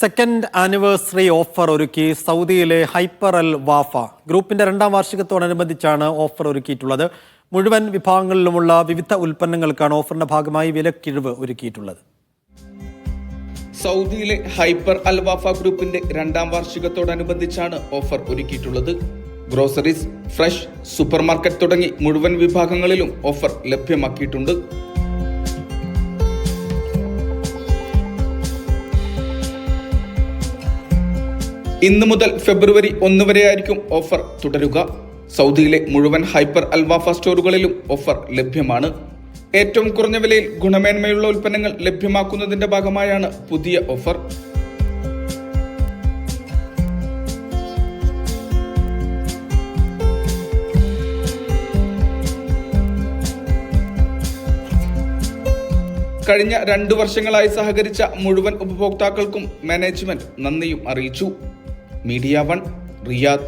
Second anniversary offer ഒരുക്കി സൗദിയിലെ hyper അൽ വാഫ. ഗ്രൂപ്പിന്റെ രണ്ടാം വാർഷികത്തോടനുബന്ധിച്ചാണ് ഓഫർ ഒരുക്കിയിട്ടുള്ളത്. മുഴുവൻ വിഭാഗങ്ങളിലുമുള്ള വിവിധ ഉൽപ്പന്നങ്ങൾക്കാണ് ഓഫറിന്റെ ഭാഗമായി വിലക്കിഴിവ് ഒരുക്കിയിട്ടുള്ളത്. സൗദിയിലെ ഹൈപ്പർ അൽ വാഫ ഗ്രൂപ്പിന്റെ രണ്ടാം വാർഷികത്തോടനുബന്ധിച്ചാണ് ഓഫർ ഒരുക്കിയിട്ടുള്ളത്. ഗ്രോസറീസ് ഫ്രഷ് സൂപ്പർമാർക്കറ്റ് തുടങ്ങി മുഴുവൻ വിഭാഗങ്ങളിലും ഓഫർ ലഭ്യമാക്കിയിട്ടുണ്ട്. ഇന്ന് മുതൽ ഫെബ്രുവരി ഒന്ന് വരെയായിരിക്കും ഓഫർ തുടരുക. സൗദിയിലെ മുഴുവൻ ഹൈപ്പർ അൽവാഫ സ്റ്റോറുകളിലും ഓഫർ ലഭ്യമാണ്. ഏറ്റവും കുറഞ്ഞ വിലയിൽ ഗുണമേന്മയുള്ള ഉൽപ്പന്നങ്ങൾ ലഭ്യമാക്കുന്നതിന്റെ ഭാഗമായാണ് പുതിയ ഓഫർ. കഴിഞ്ഞ രണ്ടു വർഷങ്ങളായി സഹകരിച്ച മുഴുവൻ ഉപഭോക്താക്കൾക്കും മാനേജ്മെന്റ് നന്ദിയും അറിയിച്ചു. Media one Riyadh